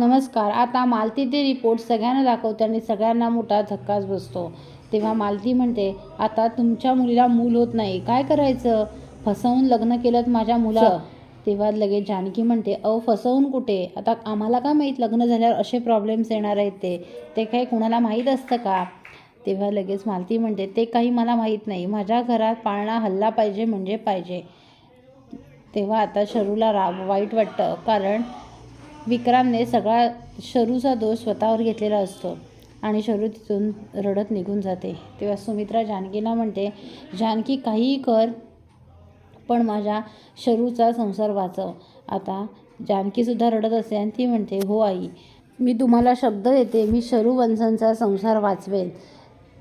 नमस्कार. आता मालती ते रिपोर्ट सगळ्यांना दाखवते आणि सगळ्यांना मोठा धक्काच बसतो. तेव्हा मालती म्हणते आता तुमच्या मुलीला मूल होत नाही. काय करायचं? फसवून लग्न केलं माझ्या मुलं तेव्हा लगेच जानकी म्हणते अहो फसवून कुठे? आता आम्हाला का माहीत लग्न झाल्यावर असे प्रॉब्लेम्स येणार आहेत ते? ते काही कुणाला माहीत असतं का? तेव्हा लगेच मालती म्हणते ते काही मला माहीत नाही. माझ्या घरात पाळणा हल्ला पाहिजे म्हणजे पाहिजे. तेव्हा आता शरूला रा वाईट वाटतं. कारण विक्रमने सगळा शरूचा दोष स्वतःवर घेतलेला असतो आणि शरू तिथून रडत निघून जाते. तेव्हा सुमित्रा जानकीला म्हणते जानकी काहीही कर पण माझ्या शरूचा संसार वाचव आता जानकीसुद्धा रडत असते आणि ती म्हणते हो आई मी तुम्हाला शब्द देते मी शरू वंशांचा संसार वाचवेन.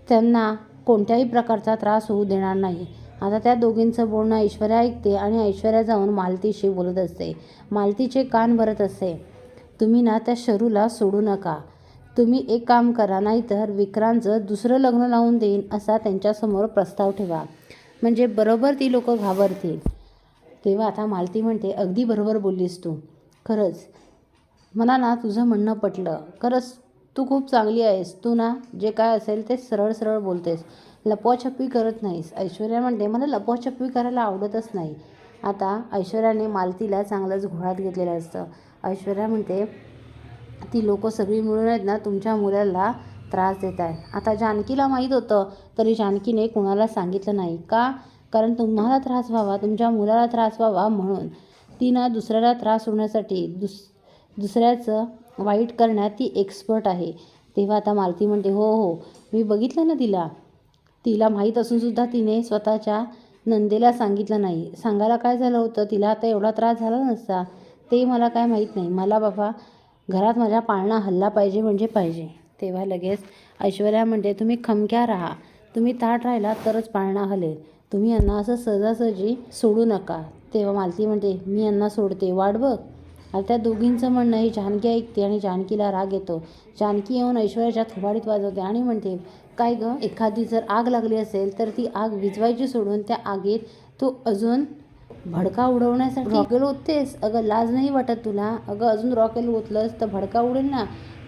त्यांना कोणत्याही प्रकारचा त्रास होऊ देणार नाही. आता त्या दोघींचं बोलणं ऐश्वर्या ऐकते आणि ऐश्वर्या जाऊन मालतीशी बोलत असते. मालतीचे कान भरत असते. तुम्ही ना त्या शरूला सोडू नका. तुम्ही एक काम करा नाहीतर विक्रांतचं दुसरं लग्न लावून देईन असा त्यांच्यासमोर प्रस्ताव ठेवा. म्हणजे बरोबर ती लोकं घाबरतील. तेव्हा आता मालती म्हणते अगदी बरोबर बोललीस तू. खरंच. मला ना तुझं म्हणणं पटलं. खरंच तू खूप चांगली आहेस. तू ना जे काय असेल ते सरळ सरळ बोलतेस. लपवाछपवी करत नाहीस. ऐश्वर्या म्हणते मला लपवाछपवी करायला आवडतच नाही. आता ऐश्वर्याने मालतीला चांगलंच घोळात घेतलेलं असतं. ऐश्वर्या म्हणते ती लोक सगळी मिळून आहेत ना तुमच्या मुलाला त्रास देत आहेत. आता जानकीला माहीत होतं तरी जानकीने कुणाला सांगितलं नाही. का? कारण तुम्हाला त्रास व्हावा तुमच्या मुलाला त्रास व्हावा म्हणून. ती ना दुसऱ्याला त्रास होण्यासाठी दुस दुसऱ्याचं वाईट करण्यात ती एक्सपर्ट आहे. तेव्हा आता मालती म्हणते हो हो मी बघितलं ना तिला. तिला माहीत असूनसुद्धा तिने स्वतःच्या नंदेला सांगितलं नाही. सांगायला काय झालं होतं? तिला आता एवढा त्रास झाला नसता. ते मला काय माहीत नाही. मला बाबा घरात माझ्या पाळणा हल्ला पाहिजे म्हणजे पाहिजे. तेव्हा लगेच ऐश्वर्या म्हणते तुम्ही खमक्या राहा. तुम्ही ताट राहिला तरच पाळणा हलेल. तुम्ही यांना असं सहजासहजी सोडू नका. तेव्हा मालती म्हणते मी यांना सोडते. वाट बघ. आता त्या दोघींचं म्हणणं ही जानकी ऐकते आणि जानकीला राग येतो. जानकी येऊन ऐश्वर्याच्या थोबाडीत वाजवते आणि म्हणते काय गं एखादी जर आग लागली असेल तर ती आग विझवायची सोडून त्या आगीत तू अजून भडका उडवण्यासाठी रॉकेल ओततेस अगं लाज नाही वाटत तुला? अगं अजून रॉकेल ओतलंस तर भडका उडेल ना?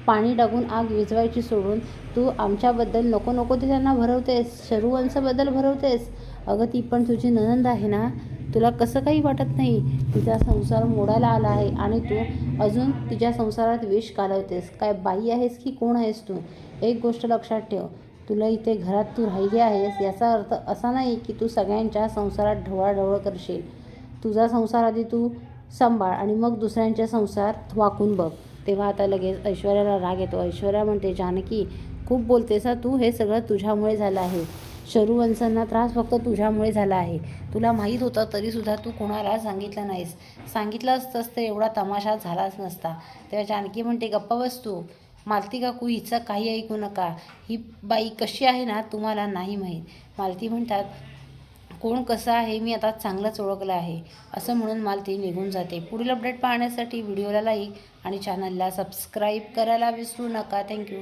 पाणी टाकून आग विझवायची सोडून तू आमच्याबद्दल नको नको ते त्यांना भरवतेस शरूवंशाबद्दल भरवतेस. अगं ती पण तुझी ननंद आहे ना? तुला कसं काही वाटत नाही? तिचा संसार मोडायला आला आहे आणि तू अजून तिच्या संसारात विष कालवतेस काय बाई आहेस की कोण आहेस तू? एक गोष्ट लक्षात ठेव. तुला इथे घरात तू राहिली आहेस याचा अर्थ असा नाही की तू सगळ्यांच्या संसारात ढवळाढवळ करशील. तुझा संसार आधी तू सांभाळ आणि मग दुसऱ्यांच्या संसार वाकून बघ. तेव्हा आता लगेच ऐश्वर्याला राग येतो. ऐश्वर्या म्हणते जानकी खूप बोलतेस तू? हे सगळं तुझ्यामुळे झालं आहे. शरूवंशांना त्रास फक्त तुझ्यामुळे झाला आहे. तुला माहीत होतं तरीसुद्धा तू कोणाला सांगितलं नाहीस. सांगितलं असतंस तर एवढा तमाशा झालाच नसता. तेव्हा जानकी म्हणते गप्पा बसतो मालती काकू हिचं काही ऐकू नका. ही बाई कशी आहे ना तुम्हाला नाही माहीत. मालती म्हणतात कोण कसं आहे मी आता चांगलंच ओळखलं आहे. असं म्हणून मालती निघून जाते. पुढील अपडेट पाहण्यासाठी व्हिडिओला लाईक आणि चॅनलला सबस्क्राईब करायला विसरू नका. थँक्यू.